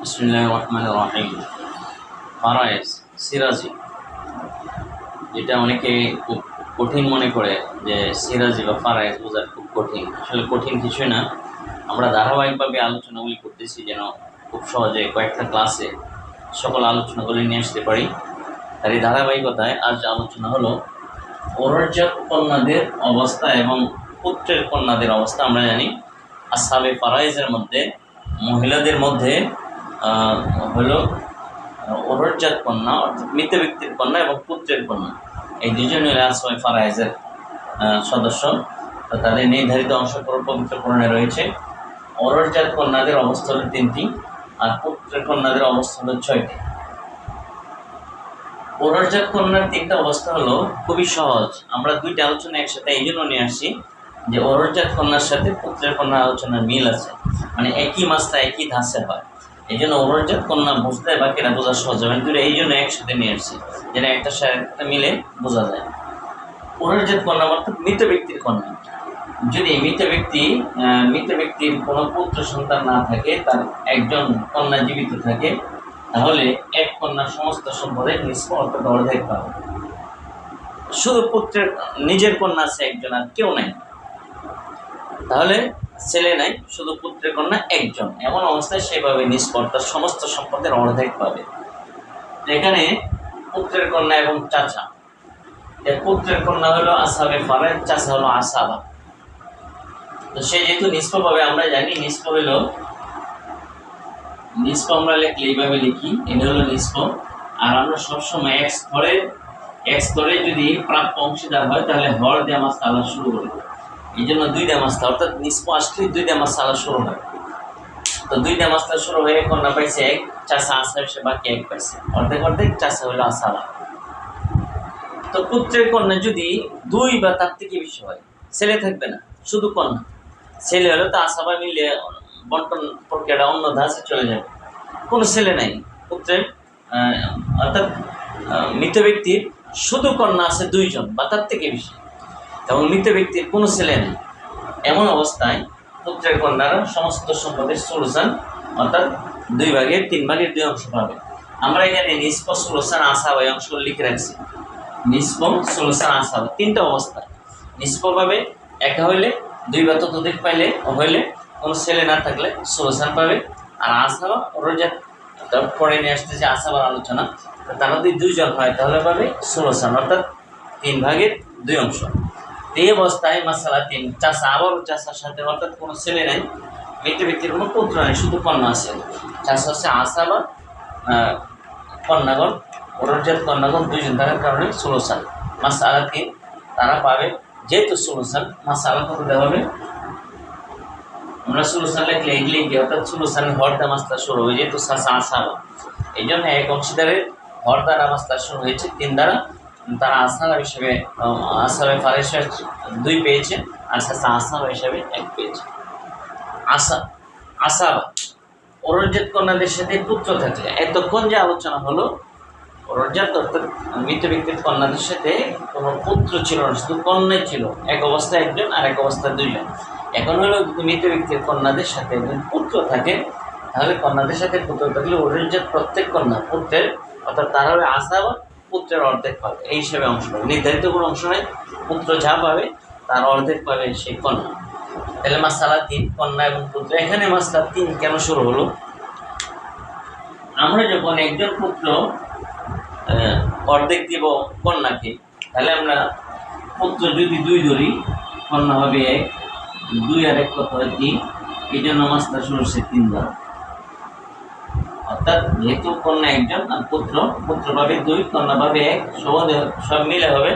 বিসমুল্লাহ রহমান রহিম ফারায়েজ সিরাজি, যেটা অনেকে খুব কঠিন মনে করে যে সিরাজি বা ফারায়েজ বোঝার খুব কঠিন। আসলে কঠিন কিছুই না। আমরা ধারাবাহিকভাবে আলোচনাগুলি করতেছি যেন খুব সহজে কয়েকটা ক্লাসে সকল আলোচনাগুলি নিয়ে আসতে পারি। তার এই ধারাবাহিকতায় আজ আলোচনা হলো, ওরজাত কন্যাদের অবস্থা এবং পুত্রের কন্যাদের অবস্থা। আমরা জানি আসাবে ফারাইজের মধ্যে, মহিলাদের মধ্যে হলো ওরজাত কন্যা, অর্থাৎ মৃত ব্যক্তির কন্যা এবং পুত্রের কন্যা। এই দুজন হলো আসাবে ফারাইজের সদস্য। তাদের নির্ধারিত অংশ পবিত্র কোরআনে রয়েছে। অরজাত কন্যাদের অবস্থা হলো তিনটি, আর পুত্রের কন্যাদের অবস্থা হলো ছয়টি। পৌরজাত কন্যার তিনটা অবস্থা হলো খুবই সহজ। আমরা দুইটা আলোচনা একসাথে এই জন্য নিয়ে আসি যে অরজাত কন্যার সাথে পুত্রের কন্যার আলোচনার মিল আছে। মানে একই মাসটা একই ধাঁচে হয়। এই জন্য অরজাত কন্যা বুঝতে বাকিরা বোঝা সহজ হবে। দুটো এই জন্য একসাথে নিয়ে আসছি, যেন একটা সাথে মিলে বোঝা যায়। অরজাত কন্যা অর্থাৎ মৃত ব্যক্তির কন্যা। যদি মৃত ব্যক্তি মৃত ব্যক্তির কোনো পুত্র সন্তান না থাকে, তার একজন কন্যা জীবিত থাকে, তাহলে এক কন্যা সমস্ত সম্পদের নিষ্প অর্থাৎ অর্ধেক পাবে। শুধু পুত্রের, নিজের কন্যা আছে একজন আর কেউ নাই। তাহলে ছেলে নাই, শুধু পুত্রের কন্যা একজন। এমন অবস্থায় সেভাবে নিষ্পর্ধার সমস্ত সম্পদের অর্ধেক পাবে। এখানে পুত্রের কন্যা এবং চাচা। পুত্রের কন্যা হলো আসাবে ফারায় চাচা হলো আসাবা। তো সে যেহেতু নিষ্প পাবে, আমরা জানি নিষ্প হলো, নিষ্প আমরা লিখলে এইভাবে লিখি এটা হলো নিষ্প। আর আমরা সবসময় এক স্তরে এক স্তরে যদি প্রাপ্য অংশীদার হয়, তাহলে হর দিয়ে আমার আলা শুরু করি এই জন্য দুই মাছটা অর্থাৎ নিষ্প দুই মাছ আলা শুরু হয়। তো দুই মাছটা শুরু হয়ে কন্যা পাইছে এক, চাষা আসা সে বাকি এক পাইছে। অর্ধেক অর্ধেক চাষা হলো আসালা। তো পুত্রের কন্যা যদি দুই বা তার থেকে বেশি হয়, ছেলে থাকবে না, শুধু কন্যা। ছেলে হলে তো আশাবা মিলে বন্টন প্রক্রিয়াটা অন্য ধাঁচে চলে যাবে। কোনো ছেলে নাই, পুত্রের অর্থাৎ মৃত ব্যক্তির শুধু কন্যা আছে দুইজন বা তার থেকে বেশি। এবং মৃত ব্যক্তির কোনো ছেলে নেই। এমন অবস্থায় পুত্রের কন্যারা সমস্ত সম্পদের সুলসান অর্থাৎ দুই ভাগের তিন ভাগের দুই অংশ পাবে। আমরা এখানে নিষ্প সুলসান আশা এই অংশ লিখে রাখছি। নিষ্প সুলসান আশা তিনটা অবস্থা। নিষ্প পাবে, একা হইলে, দুই বা ততোধিক পাইলে হইলে কোনো ছেলে না থাকলে সুলসান পাবে। আর আশা রোজা পরে নিয়ে আসতেছে আশাবার আলোচনা তারা যদি দুইজন হয়, তাহলে পাবে সুলসান অর্থাৎ তিন ভাগের দুই অংশ। এই অবস্থায় মাসালা তিন চাষা আবারও চাষার সাথে, অর্থাৎ কোনো ছেলে নেই মৃত ব্যক্তির কোনো পুত্র নেই, শুধু কন্যা আছে। চাষা হচ্ছে আশা বা কন্যাগণ ওরজাত কন্যাগণ দুইজন থাকার কারণে ষোলো সাল। মাসালা তিন তারা পাবে, যেহেতু ষোলো সাল, মাসালা কত দেওয়া হবে? আমরা ষোলো সাল লিখলে এগুলি কি, অর্থাৎ ষোলো সালের হরদা মাসটা শুরু হয়ে যেহেতু শাসা আসাবা। এই জন্য এক অংশীদারের হর দ্বারা মাসটা শুরু হয়েছে, তিন দ্বারা তারা আসারা হিসেবে আসাবে ফারেস দুই পেয়েছে আর শাসা আসাবা হিসেবে এক পেয়েছে। আশা আসাবা অরজাত কন্যাদের সাথে পুত্র থাকলে। এতক্ষণ যে আলোচনা হলো অরজাত অর্থাৎ মৃত ব্যক্তির কন্যাদের সাথে কোনো পুত্র ছিল না, শুধু কন্যাই ছিল। এক অবস্থায় একজন আর এক অবস্থায় দুইজন। এখন হলো মৃত ব্যক্তির কন্যাদের সাথে একজন পুত্র থাকে, তাহলে কন্যাদের সাথে পুত্র থাকলে অরজাত প্রত্যেক কন্যা পুত্রের, অর্থাৎ তারা হবে বা পুত্রের অর্ধেক পাবে, এই হিসেবে অংশ পাবে। নির্ধারিত কোনো অংশ নয়, পুত্র যা পাবে, তার অর্ধেক পাবে সেই কন্যা। তাহলে মাসালা তিন, কন্যা এবং পুত্র। এখানে মাসলা তিন কেন শুরু হলো? আমরা যখন একজন পুত্র অর্ধেক দিব কন্যাকে, তাহলে আমরা পুত্র যদি দুই ধরি, কন্যা হবে এক, দুই আর এক কত হয় তিন। এই জন্য মাসটা শুরু হচ্ছে তিন দ্বারা অর্থাৎ যেহেতু কন্যা একজন আর পুত্র পুত্র পাবে দুই, কন্যা পাবে এক সব মিলে হবে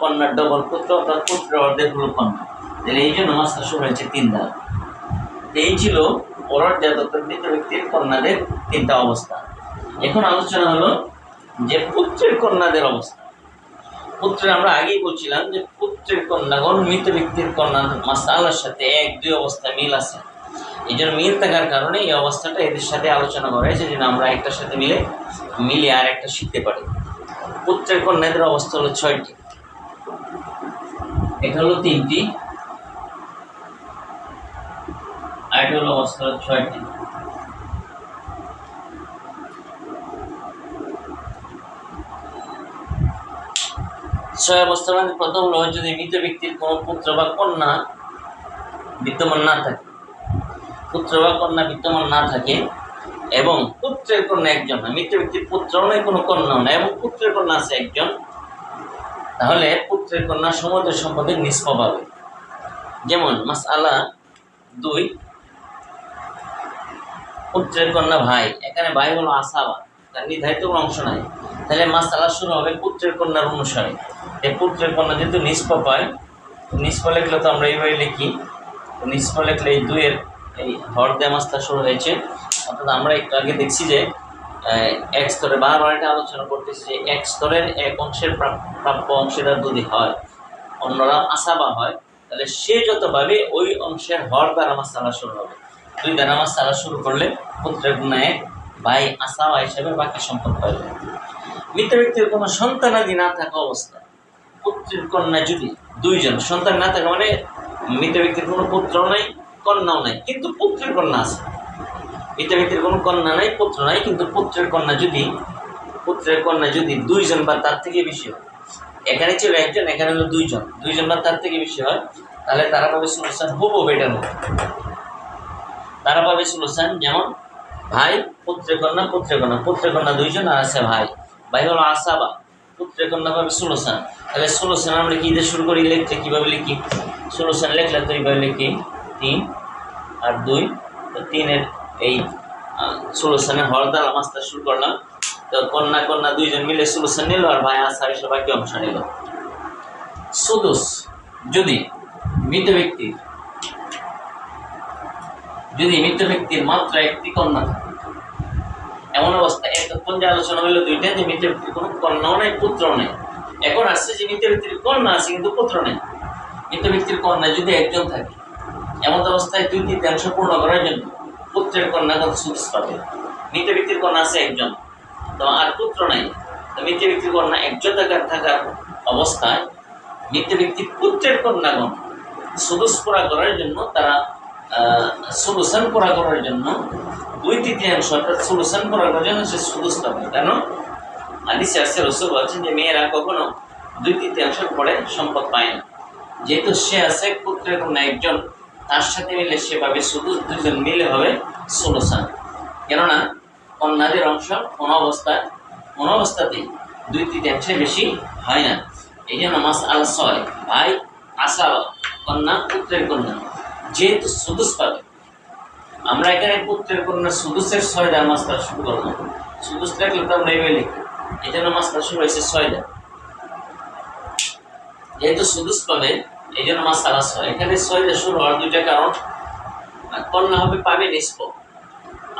কন্যার ডবল পুত্র অর্থাৎ পুত্রের অর্ধেক হলো কন্যা। তাহলে এই জন্য মাসটা শুরু হয়েছে তিন দ্বারা। এই ছিল অরজাত অর্থাৎ মৃত ব্যক্তির কন্যাদের তিনটা অবস্থা। এখন আলোচনা হলো যে পুত্রের কন্যাদের অবস্থা। পুত্রের আমরা আগেই বলছিলাম যে পুত্রের কন্যাগণ মৃত ব্যক্তির কন্যা মাসালার সাথে এক, দুই অবস্থা মিল আছে। এই জন্য মিল থাকার কারণে এই অবস্থাটা এদের সাথে আলোচনা করা হয়েছে যেন আমরা একটার সাথে মিলে মিলে আর একটা শিখতে পারি। পুত্রের কন্যাদের অবস্থা হলো ছয়টি। এটা হলো তিনটি। আর এটা হলো অবস্থা হলো ছয়টি। ছয় অবস্থা মানে প্রথম হলো যদি মৃত ব্যক্তির কোনো পুত্র বা কন্যা বিদ্যমান না থাকে পুত্র বা কন্যা বিদ্যমান না থাকে এবং পুত্রের কন্যা একজন না মৃত ব্যক্তির পুত্র নয়, কোনো কন্যাও না এবং পুত্রের কন্যা আছে একজন, তাহলে পুত্রের কন্যা সমুদ্র সম্পদের নিষ্প পাবে যেমন মাস আলা দুই, পুত্রের কন্যা ভাই, এখানে ভাই হলো আসাবা, তার নির্ধারিত কোনো অংশ নাই। তাহলে মাস আলা শুরু হবে পুত্রের কন্যার অনুসারে। এই পুত্রের কন্যা যেহেতু নিষ্প পায় নিষ্প লিখলে তো আমরা এইভাবে লিখি নিষ্প লিখলে এই দুইয়ের হর দেয়া মাসটা শুরু হয়েছে। অর্থাৎ আমরা একটু আগে দেখছি যে এক স্তরে বারবার এটা আলোচনা করতেছি যে এক স্তরের এক অংশের প্রাপ- প্রাপ্য অংশীদার যদি হয়, অন্যরা আশাবা হয়, তাহলে সে যত পাবে ওই অংশের হর দ্বারা আমার চালা শুরু হবে। দুই দ্বারা আমার চালা শুরু করলে পুত্রের গুণায় ভাই আশাবা হিসেবে বাকি সম্পদ পাবে মৃত ব্যক্তির কোনো সন্তানাদি না থাকা অবস্থায় পুত্রের কন্যা যদি দুইজন, সন্তান না থাকে মানে মৃত ব্যক্তির কোনো পুত্র নাই কন্যাও নাই, কিন্তু পুত্রের কন্যা আছে। মৃত ব্যক্তির কোনো কন্যা নাই, পুত্র নাই, কিন্তু পুত্রের কন্যা যদি, পুত্রের কন্যা যদি দুইজন বা তার থেকে বেশি হয়। এখানে ছিল একজন এখানে হলো দুইজন। দুইজন বা তার থেকে বেশি হয়, তাহলে তারা পাবে সলিউশন হব বেটার মতো তারা পাবে সলিউশন যেমন, ভাই, পুত্রের কন্যা পুত্রের কন্যা। পুত্রের কন্যা দুইজন আর আছে ভাই। ভাই হলো আসাবা। পুত্রের কন্যা পাবে সলিউশন তাহলে সলিউশন আমরা কি দিয়ে শুরু করি? লিখতে কীভাবে লিখি? সলিউশন লিখলে তো এইভাবে লিখি। তিন আর দুই। তো তিনের এই সলিউশনে হরদার মাছটা শুরু করলাম। তো কন্যা কন্যা দুইজন মিলে সলিউশন নিল আর ভাই আসার এসে বাকি অংশ নিল। সুদুস, যদি মৃত ব্যক্তির যদি মৃত ব্যক্তির মাত্র একটি কন্যা এমন অবস্থা এতক্ষণ যে আলোচনা হলো দুইটা, যে মৃত ব্যক্তির কোনো কন্যাও নেই, পুত্রও নেই। এখন আসছে যে মৃত ব্যক্তির কন্যা আছে, কিন্তু পুত্র নেই। মৃত ব্যক্তির কন্যা যদি একজন থাকে এমন অবস্থায় দুই তৃতীয়াংশ পূর্ণ করার জন্য পুত্রের কন্যা কত সুদুস পাবে? মৃত ব্যক্তির কন্যা আছে একজন। তো আর পুত্র নাই। তো মৃত ব্যক্তির কন্যা একজন থাকার অবস্থায় মৃত ব্যক্তির পুত্রের কন্যাগণ সুদুস পুরা করার জন্য তারা সলুশন পুরা করার জন্য দুই তৃতীয়াংশ অর্থাৎ সলুশন পুরা করার জন্য সে সুদুস পাবে। কেন? আদিসে আসছে, রসুল বলছেন যে মেয়েরা কখনো দুই তৃতীয়াংশের পরে সম্পদ পায় না। যেহেতু সে আছে পুত্রের কন্যা একজন তার সাথে মিলে সে পাবে শুধু দুজন মিলে হবে সলুশন কেননা কন্যাদের অংশ কোন অবস্থায়, কোন অবস্থাতেই দুই তৃতীয়াংশের বেশি হয় না। এই জন্য মাস আল ছয়, ভাই, আশা, কন্যা, পুত্রের কন্যা, যেহেতু সুদুস পাবে, আমরা এখানে পুত্রের কন্যা সুদুসের ছয় দেওয়ার মাসটা শুরু করব। সুদুস থাকলে তো আমরা এইভাবে লিখি এই জন্য মাসটা শুরু হয়েছে ছয় দেওয়া যেহেতু সুদুস পাবে এই জন্য মাস আলাস হয় এখানে ছয় শুরু হওয়ার দুইটা কারণ কন্যা হবে পাবে নিষ্প।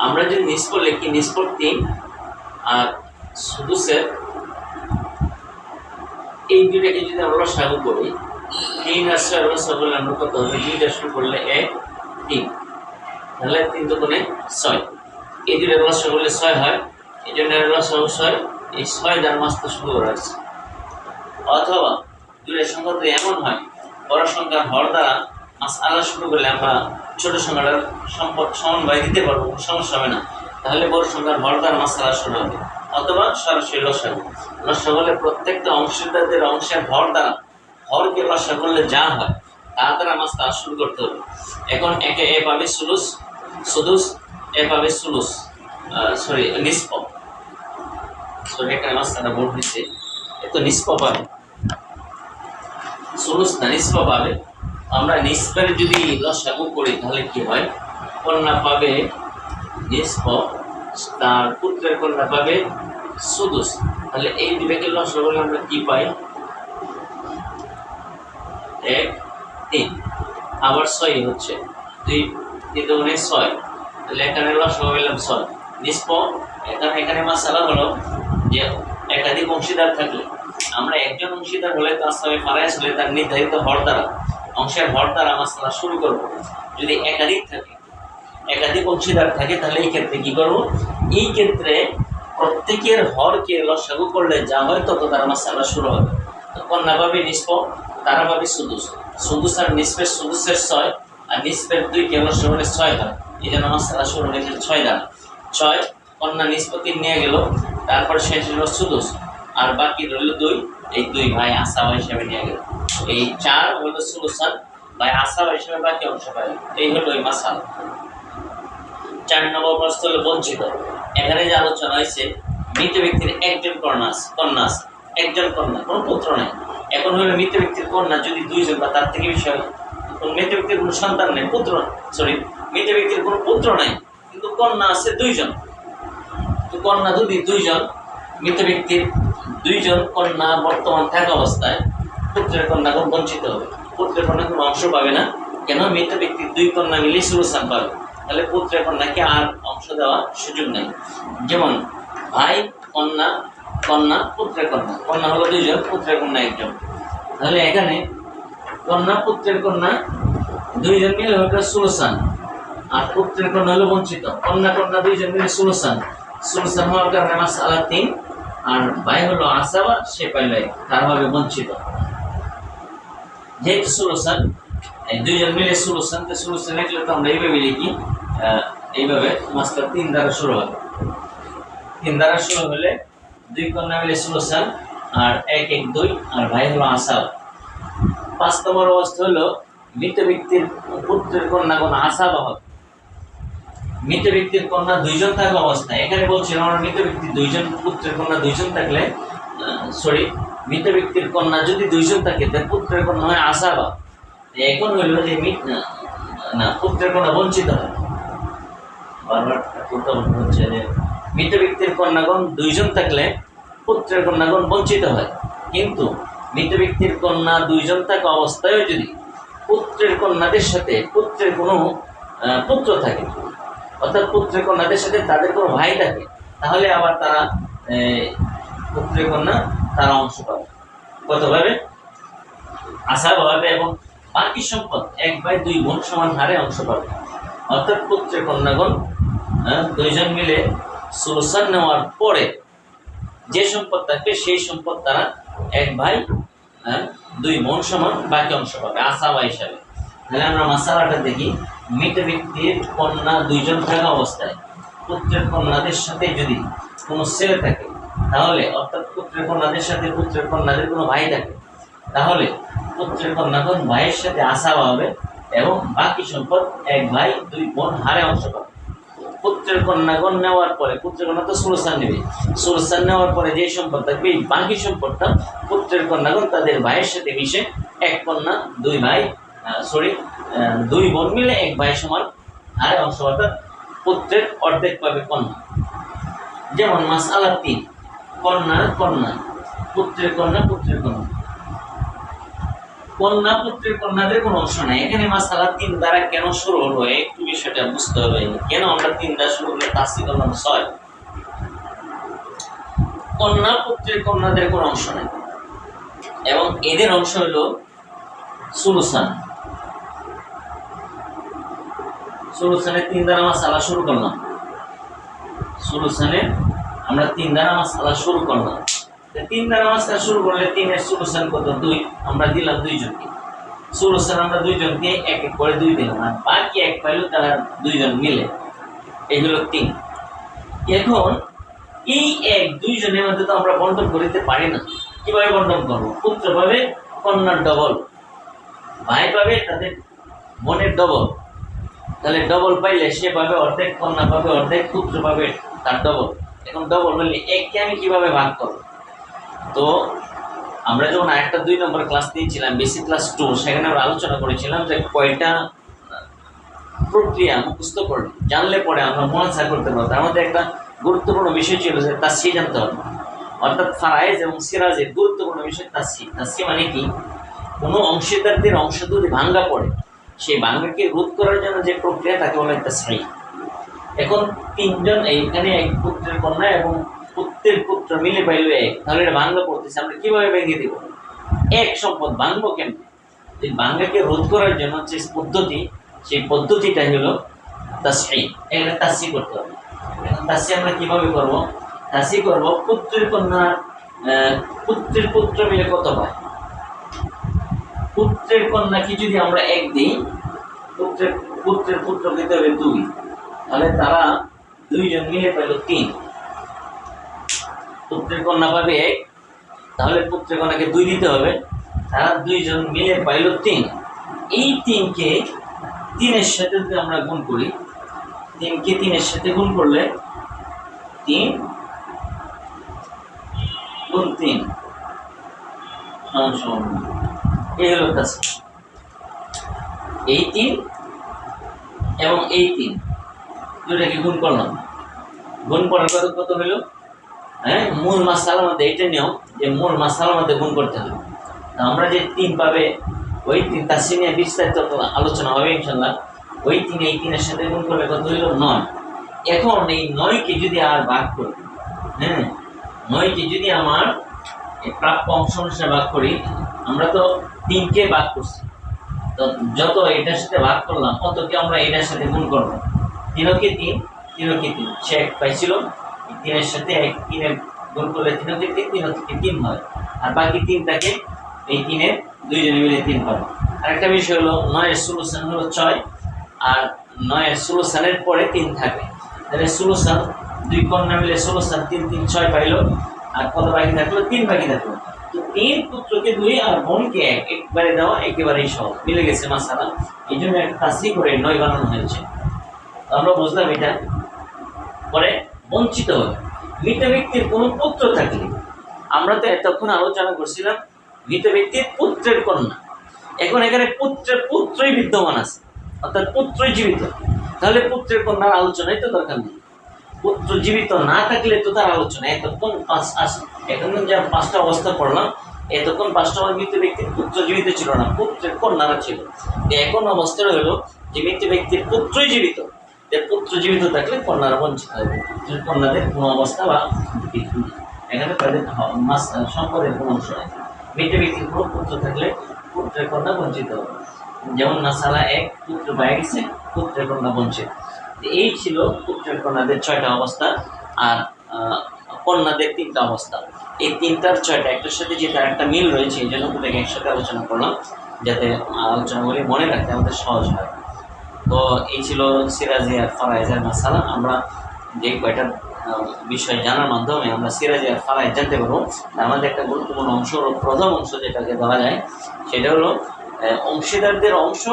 আমরা যদি নিষ্প লিখি নিষ্পর তিন, আর সুদুসের এই দুইটাকে যদি আমরা সাগু করি, তিন আর ছয় আমরা কত হবে? দুইটা শুরু করলে এক, তিন। তাহলে তিন তো কোণে ছয়। এই দুইটা রসা করলে ছয় হয়, এই জন্য রসা ছয়। এই ছয় দ্বার মাসটা শুরু করা হয়েছে। অথবা দুইটা সংখ্যা যদি এমন হয় বড় সংখ্যার হর দ্বারা মাস আলা শুরু করলে আমরা ছোট সংখ্যাটার সম্পদ সমন্বয় দিতে পারব, সমস্যা হবে না। তাহলে বড় সংখ্যার হর দ্বারা মাস আলা শুরু হবে। অথবা সরাসরি লসাগু লসাগু হলে প্রত্যেকটা অংশীদারদের অংশের হর দ্বারা হরকে লসা করলে যা হয়, তা দ্বারা তার শুরু করতে হবে। এখন একে এ পাবে সুলুস, সুদুস, এ পাবে সুলুস সরি নিষ্প। সরি এখানে মাছটা বোর্ড দিচ্ছে এ তো নিষ্প পাবে। সুলুস না নিষ্প পাবে। আমরা নিষ্পের যদি লসাগু করি, তাহলে কি হয়? কন্যা পাবে নিষ্প, তার পুত্রের কন্যা পাবে সুদুস তাহলে এই দুটাকে লসা করলে আমরা কি পাই? এক, তিন। আবার ছয় হচ্ছে। দুই, তিন দুগুণে ছয়। তাহলে এখানে লস পেলাম ছয়। নিষ্প, এখানে এখানে মাসালা হলো যে একাধিক অংশীদার থাকলে। আমরা একজন অংশীদার হলে তার সাথে ফারাইস হলে তার নির্ধারিত হর দ্বারা অংশের হর দ্বারা মাসালা শুরু করব। যদি একাধিক থাকে, একাধিক অংশীদার থাকে, তাহলে এই ক্ষেত্রে কি করব? এই ক্ষেত্রে প্রত্যেকের হরকে লসাগু করলে যা হয় তত তার মাসালা শুরু হবে। কন্যা পাবে নিষ্প তারা পাবে সুদুস। সুদুস আর নিষ্পের সুদুসের ছয়, আর নিষ্পের দুই কেবল সমানে ছয় হয় এই জন্য আমার মাসালা শুরু হয়েছে ছয় দ্বারা ছয়, কন্যা নিষ্পত্তি নিয়ে গেল, তারপর শেষ হলো সুদুস। আর বাকি রইল দুই। এই দুই ভাই আসাবা হিসেবে নিয়ে গেল। এই চার হলো সুলুসান ভাই আসাবা হিসেবে বাকি অংশ পাইল এই হলো এই মাসাল। চার নম্বর প্রশ্ন হলো বঞ্চিত। এখানে যে আলোচনা হয়েছে, মৃত ব্যক্তির একজন কন্যা আছে কন্যা আছে। একজন কন্যা, কোনো পুত্র নাই। এখন হলো মৃত ব্যক্তির কন্যা যদি দুইজন বা তার থেকে বেশি হয় মৃত ব্যক্তির কোনো সন্তান নেই, পুত্র সরি মৃত ব্যক্তির কোনো পুত্র নাই, কিন্তু কন্যা আছে দুইজন। তো কন্যা যদি দুইজন, মৃত ব্যক্তির দুইজন কন্যা বর্তমান থাকা অবস্থায় পুত্রের কন্যা কোন বঞ্চিত হবে। পুত্রের কন্যা কোনো অংশ পাবে না। কেন? মৃত ব্যক্তির দুই কন্যা মিলে সুরসান পাবে। তাহলে পুত্রের কন্যাকে আর অংশ দেওয়ার সুযোগ নেই। যেমন, ভাই, কন্যা কন্যা, পুত্রের কন্যা। কন্যা হলো দুইজন, পুত্রের কন্যা একজন। তাহলে এখানে কন্যা, পুত্রের কন্যা দুইজন মিলে হবে সুলসান আর পুত্রের কন্যা হলো বঞ্চিত। কন্যা কন্যা দুইজন মিলে সুলসান সুরসান হওয়ার কারণে মাস আলা তিন আর ভাই হলো আসাবা, সে পাইলে তার হবে বঞ্চিত। যেহেতু এই দুইজন মিলে সুলসান তো সুলসান লিখলে তো আমরা এইভাবে লিখি এইভাবে মাসটা তিন দ্বারা শুরু হবে তিন দ্বারা শুরু হলে দুই কন্যা মিলে সুলসান আর এক এক দুই, আর ভাই হলো আসাব। পাঁচ নম্বর অবস্থা হলো মৃত ব্যক্তির পুত্রের কন্যা কোন আসাব হবে। মৃত ব্যক্তির কন্যা দুইজন থাকা অবস্থায়। এখানে বলছিলাম আমরা মৃত ব্যক্তি দুইজন, পুত্রের কন্যা দুইজন থাকলে সরি মৃত ব্যক্তির কন্যা যদি দুইজন থাকে তার পুত্রের কন্যা হয় আসাবা এখন হইল যে না পুত্রের কন্যা বঞ্চিত হয়। বারবার হচ্ছে যে মৃত ব্যক্তির কন্যাগণ দুইজন থাকলে পুত্রের কন্যাগণ বঞ্চিত হয়। কিন্তু মৃত ব্যক্তির কন্যা দুইজন থাকা অবস্থায়ও যদি পুত্রের কন্যাদের সাথে পুত্রের কোনো পুত্র থাকে অর্থাৎ পুত্রের কন্যাদের সাথে তাদের কোনো ভাই থাকে তাহলে আবার তারা আহ, পুত্রের কন্যা তারা অংশ পাবে। কতভাবে? আশাভাবে এবং বাকি সম্পদ এক ভাই দুই বোন সমান হারে অংশ পাবে। অর্থাৎ পুত্রের কন্যাগণ দুইজন মিলে সুলসান নেওয়ার পরে যে সম্পদ থাকবে সেই সম্পদ তারা এক ভাই দুই বোন সমান বাকি অংশ পাবে আসাবা হিসাবে। তাহলে আমরা মাসালাটা দেখি। মৃত ব্যক্তির কন্যা দুইজন থাকা অবস্থায় পুত্রের কন্যাদের সাথে যদি কোনো ছেলে থাকে, তাহলে অর্থাৎ পুত্রের কন্যাদের সাথে পুত্রের কন্যাদের কোনো ভাই থাকে, তাহলে পুত্রের কন্যাগণ ভাইয়ের সাথে আসাবা হবে এবং বাকি সম্পদ এক ভাই, দুই বোন হারে অংশ পাবে। পুত্রের কন্যাগণ নেওয়ার পরে, পুত্রের কন্যা তো সুরস্থান নেবে। সুরস্থান নেওয়ার পরে যে সম্পদ থাকবে, এই বাকি সম্পদটা পুত্রের কন্যাগণ তাদের ভাইয়ের সাথে মিশে এক কন্যা, দুই ভাই সরি দুই বোন মিলে এক ভাই সমান হারে অংশ অর্থাৎ পুত্রের অর্ধেক পাবে কন্যা। যেমন মাস আলা তিন কন্যা কন্যা, পুত্রের কন্যা পুত্রের কন্যা। কন্যা, পুত্রের কন্যাদের কোনো অংশ নাই। এখানে মাসালা তিন দ্বারা কেন শুরু হলো? একটু বিষয়টা বুঝতে হবে। কেন আমরা তিন দ্বারা শুরু করলে তাসি করলাম? ছয়। কন্যা, পুত্রের কন্যাদের কোনো অংশ নাই। এবং এদের অংশ হলো সুলুসান। সুলুসানে তিন দ্বারা মাসালা শুরু করলাম। সুলুসানে আমরা তিন দ্বারা মাসালা শুরু করলাম। তিন দ্বারা মাসালা শুরু করলে তিনের সুলুসান কত? দুই। আমরা দিলাম দুইজনকে। সুলুসান আমরা দুইজনকে এক এক করে দুই দিলাম। আর বাকি এক পাইলো তারা দুইজন মিলে। এগুলো তিন। এখন এই এক দুইজনের মধ্যে তো আমরা বন্টন করিতে পারি না। কীভাবে বন্টন করব? পুত্র পাবে কন্যার ডবল। ভাই পাবে তাদের বোনের ডবল। তাহলে ডবল পাইলে সে পাবে অর্ধেক, কন্যা পাবে অর্ধেক, পুত্র পাবে তার ডবল এখন ডবল হলে এককে আমি কীভাবে ভাগ করব? তো আমরা যখন একটা দুই নম্বর ক্লাস নিয়েছিলাম বেসিক ক্লাস টু সেখানে আমরা আলোচনা করেছিলাম যে কয়টা প্রক্রিয়া মুখস্থ করলে, জানলে পরে আমরা মনাসা করতে পারব। তার মধ্যে একটা গুরুত্বপূর্ণ বিষয় ছিল যে তাসি জানতে হবে। অর্থাৎ ফারাইজ এবং সিরাজের গুরুত্বপূর্ণ বিষয় তাসি তাসি মানে কি? কোনো অংশীদারদের অংশ যদি ভাঙ্গা পড়ে সেই ভাঙ্গাকে রোধ করার জন্য যে প্রক্রিয়া, তাকে বলে তাসাই এখন তিনজন, এইখানে এক পুত্রের কন্যা এবং পুত্রের পুত্র মিলে পাইল এক। তাহলে এটা ভাঙ্গা পড়তেছে, আমরা কীভাবে ভেঙে দিব? এক সম্পদ, বাংলো কেন? এই ভাঙ্গাকে রোধ করার জন্য যে পদ্ধতি, সেই পদ্ধতিটা হলো তাসি এখানে তাসি করতে হবে। এখন তাসি আমরা কীভাবে করব? তাসি করব, পুত্রের কন্যা পুত্রের পুত্র মিলে কত পায়? পুত্রের কন্যাকে যদি আমরা এক দিই পুত্রের পুত্রের পুত্র দিতে হবে দুই, তাহলে তারা দুইজন মিলে পেল তিন। পুত্রের কন্যা পাবে এক, তাহলে পুত্রকণাকে দুই দিতে হবে, তারা দুইজন মিলে পাইল তিন। এই তিনকে তিনের সাথে যদি আমরা গুণ করি, তিনকে তিনের সাথে গুণ করলে তিন গুণ তিন। সমান। এই হলো কাছে এই তিন এবং এই তিন। দুটাকে গুণ করলাম? গুণ করার কত হ্যাঁ মূল মাসালার মধ্যে নিয়ম যে মূল মাসালার মধ্যে গুণ করতে হবে। আমরা যে তিন পাবে, ওই তিন তার সিনিয়ে বিস্তারিত আলোচনা হবে ইনশাল্লাহ ওই তিন, এই তিনের সাথে গুণ করলে কত হইল? নয়। এখন এই নয়কে যদি আর ভাগ করি হ্যাঁ নয়কে যদি আমার প্রাপ্য অংশ অনুসারে ভাগ করি আমরা তো তিনকে ভাগ করছি। তো যত এটার সাথে ভাগ করলাম অতকে আমরা এটার সাথে গুণ করব। তিনকে তিন? তিনকে তিন? সে এক পাইছিল, তিনের সাথে এক তিনের গুণ করলে তিনকে তিন? তিন থেকে তিন হয়। আর বাকি তিনটাকে এই তিনের দুইজনে মিলে তিন হবে আরেকটা বিষয় হলো নয়ের সলিউশন হলো ছয়, আর নয়ের সলিউশনের পরে তিন থাকে তাহলে সলিউশন দুই কন্যা মিলে সলিউশন তিন তিন, ছয় পাইলো, আর কত বাকি থাকল? তিন বাকি থাকল। তো তিন পুত্রকে দুই আর বোনকে এক, একবারে দেওয়া একেবারেই সহজ। মিলে গেছে মাসালা এই জন্য তাসি করে নয় বানানো হয়েছে। আমরা বুঝলাম এটা পরে বঞ্চিত হবে মৃত ব্যক্তির কোনো পুত্র থাকলে, আমরা তো এতক্ষণ আলোচনা করছিলাম, মৃত ব্যক্তির পুত্রের কন্যা। এখন এখানে পুত্রের পুত্রই বিদ্যমান আছে, অর্থাৎ পুত্রই জীবিত। তাহলে পুত্রের কন্যার আলোচনাই তো দরকার নেই। পুত্র জীবিত না থাকলে তো তার আলোচনা, এতক্ষণ পাঁচ এখন যা পাঁচটা অবস্থা পড়লাম, এতক্ষণ পাঁচটা মৃত ব্যক্তির পুত্র জীবিত ছিল না পুত্রের কন্যারা ছিল। এখন অবস্থাটা হলো যে মৃত ব্যক্তির পুত্রই জীবিত। পুত্র জীবিত থাকলে কন্যারা বঞ্চিত হবে। কন্যাদের কোনো অবস্থা বা এখানে তাদের সম্পদের কোনো অংশ নেই। মৃত ব্যক্তির কোনো পুত্র থাকলে পুত্রের কন্যা বঞ্চিত হবে। যেমন মাসালা এক পুত্র পাওয়া গেছে, পুত্রের কন্যা বঞ্চিত। এই ছিল পুত্রের কন্যাদের ছয়টা অবস্থা আর কন্যাদের তিনটা অবস্থা। এই তিনটার ছয়টা, একটার সাথে যেটা একটা মিল রয়েছে, এই জন্য দুটাকে একসাথে আলোচনা করলাম, যাতে আলোচনাগুলি মনে রাখতে আমাদের সহজ হয়। তো এই ছিল সিরাজিয়ার ফারাইজের মাসালা। আমরা যে কয়টা বিষয় জানার মাধ্যমে আমরা সিরাজিয়ার ফারাইজ জানতে পারব। তার মধ্যে একটা গুরুত্বপূর্ণ অংশ হলো, প্রথম অংশ যেটাকে বলা যায়, সেটা হলো অংশীদারদের অংশ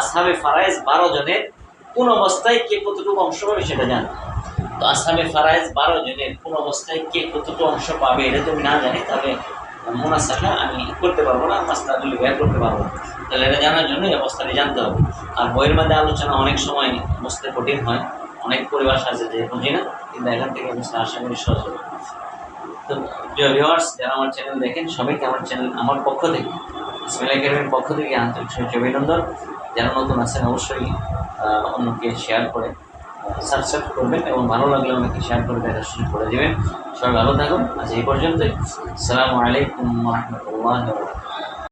আসাবে ফারাইজ বারো জনের কোন অবস্থায় কে কতটুকু অংশ পাবে সেটা হবে। তো আসাবে ফারাইজ বারো জনের কোন অবস্থায় কে কতটুকু অংশ পাবে এটা তুমি না জানি, তবে মোনাসাটা আমি করতে পারব না মাস্টারগুলি বের করতে পারব না। তাহলে এটা জানার জন্য এই অবস্থাটি জানতে হবে আর বইয়ের মধ্যে আলোচনা অনেক সময় বুঝতে কঠিন হয়, অনেক পরিবার আছে যে বুঝি না, কিন্তু এখান থেকে বুঝতে আশা করি সহজ হবে তো প্রিয় যারা আমার চ্যানেল দেখেন, সবাইকে আমার চ্যানেল আমার পক্ষ থেকে ইসমাইল একাডেমির পক্ষ থেকে আন্তরিক শুভেচ্ছা, অভিনন্দন যারা নতুন আছেন, অবশ্যই অন্যকে শেয়ার করে সাবস্ক্রাইব করবেন এবং ভালো লাগলে অনেকে শেয়ার করে দেখার সুযোগ করে দেবেন। সবাই ভালো থাকুন। আজ এই পর্যন্তই। আসসালামু আলাইকুম রহমতুল্লাহ